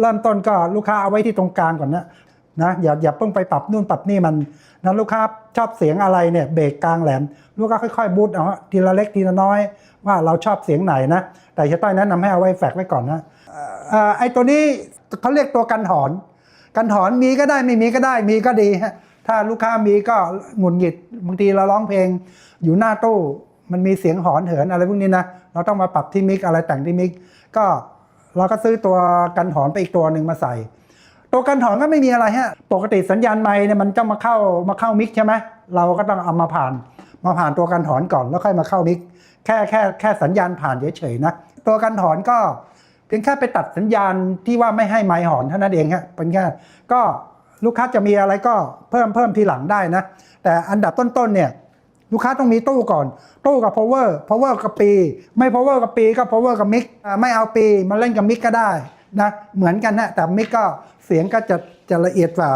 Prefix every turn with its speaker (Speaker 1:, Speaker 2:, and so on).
Speaker 1: เริ่มต้นก็ลูกค้าเอาไว้ที่ตรงกลางก่อนนะนะอย่าอย่าเพิ่งไปปรับนู่นปรับนี่มันนั้นลูกค้าชอบเสียงอะไรเนี่ยเบรกกลางแหลม ลูกค้าค่อยๆบูตเอาทีละเล็กทีละน้อย ว่าเราชอบเสียงไหนนะ แต่จะต้อยแนะนำให้เอาไว้แฟกไว้ก่อนนะออไอ้ตัวนี้เขาเรียกตัวกันหอน กันหอนมีก็ได้ไม่มีก็ได้มีก็ดีฮะถ้าลูกค้ามีก็หงุดหงิดบางทีเราร้องเพลง อยู่หน้าตู้มันมีเสียงหอนเหินอะไรพวกนี้นะเราต้องมาปรับที่มิกอะไรแต่งที่มิกก็ เราก็ซื้อตัวกันหอนไปอีกตัวหนึ่งมาใส่ ตัวกันหอนก็ไม่มีอะไรฮะ ปกติสัญญาณไมค์เนี่ยมันจะมาเข้ามาเข้ามิกใช่ไหมเราก็ต้องเอามาผ่าน มาผ่านตัวกันถอนก่อนแล้วค่อยมาเข้ามิกแค่แค่แค่สัญญาณผ่านเฉยๆนะตัวกันถอนก็เพียงแค่ไปตัดสัญญาณที่ว่าไม่ให้ไมค์หอนเท่านั้นเองฮะเป็นแค่ก็ลูกค้าจะมีอะไรก็เพิ่มเพิ่มทีหลังได้นะ แต่อันดับต้นๆเนี่ย ลูกค้าต้องมีตู้ก่อน ตู้กับ power power กับปี ไม่ power กับปีก็ power กับมิกไม่เอาปีมาเล่นกับมิกก็ได้นะเหมือนกันนะแต่มิกก็เสียงก็จะจะละเอียดกว่า